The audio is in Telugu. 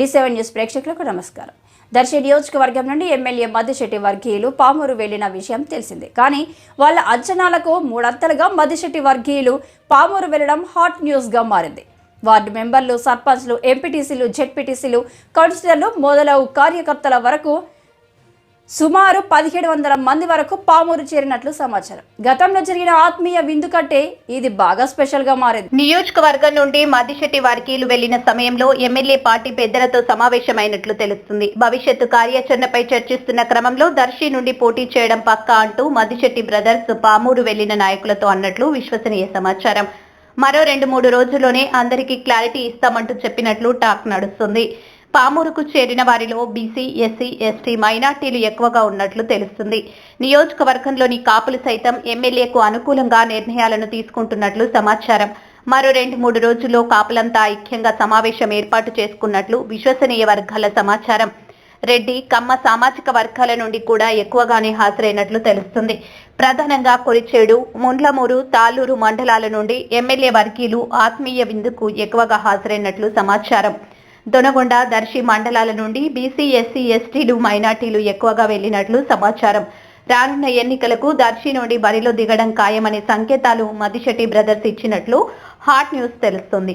డి సెవెన్ న్యూస్ ప్రేక్షకులకు నమస్కారం. దర్శి నియోజకవర్గం నుండి ఎమ్మెల్యే మధుశెట్టి వర్గీయులు పామూరు వెళ్ళిన విషయం తెలిసిందే. కానీ వాళ్ళ అంచనాలకు మూడంతలుగా మధుశెట్టి వర్గీయులు పామూరు వెళ్ళడం హాట్ న్యూస్గా మారింది. వార్డు మెంబర్లు సర్పంచ్లు ఎంపీటీసీలు జెడ్పీటీసీలు కౌన్సిలర్లు మొదలగు కార్యకర్తల వరకు సుమారు పదిహేడు వందల మంది వరకు పామూరు చేరినట్లు సమాచారం. గతంలో జరిగిన ఆత్మీయ విందు కంటే ఇది బాగా స్పెషల్గా మారింది. నియోజకవర్గం నుండి మదిశెట్టి వర్గీయులు వెళ్ళిన సమయంలో ఎమ్మెల్యే పార్టీ పెద్దలతో సమావేశమైనట్లు తెలుస్తుంది. భవిష్యత్తు కార్యాచరణపై చర్చిస్తున్న క్రమంలో దర్శి నుండి పోటీ చేయడం పక్కా అంటూ మదిశెట్టి బ్రదర్స్ పామూరు వెళ్ళిన నాయకులతో అన్నట్లు విశ్వసనీయ సమాచారం. మరో రెండు మూడు రోజుల్లోనే అందరికీ క్లారిటీ ఇస్తామంటూ చెప్పినట్లు టాక్ నడుస్తుంది. పామూరుకు చేరిన వారిలో బీసీ ఎస్సీ ఎస్టీ మైనార్టీలు ఎక్కువగా ఉన్నట్లు తెలుస్తుంది. నియోజకవర్గంలోని కాపులు సైతం ఎమ్మెల్యేకు అనుకూలంగా నిర్ణయాలను తీసుకుంటున్నట్లు సమాచారం. మరో రెండు మూడు రోజుల్లో కాపులంతా ఐక్యంగా సమావేశం ఏర్పాటు చేసుకున్నట్లు విశ్వసనీయ వర్గాల సమాచారం. రెడ్డి కమ్మ సామాజిక వర్గాల నుండి కూడా ఎక్కువగానే హాజరైనట్లు తెలుస్తుంది. ప్రధానంగా కొరిచేడు ముండ్లమూరు తాళూరు మండలాల నుండి ఎమ్మెల్యే వర్గీయులు ఆత్మీయ విందుకు ఎక్కువగా హాజరైనట్లు సమాచారం. దొనగొండ దర్శి మండలాల నుండి బీసీ ఎస్సీ ఎస్టీలు మైనార్టీలు ఎక్కువగా వెళ్ళినట్లు సమాచారం. రానున్న ఎన్నికలకు దర్శి నుండి బరిలో దిగడం ఖాయమనే సంకేతాలు మదిశెట్టి బ్రదర్స్ ఇచ్చినట్లు హాట్ న్యూస్ తెలుస్తుంది.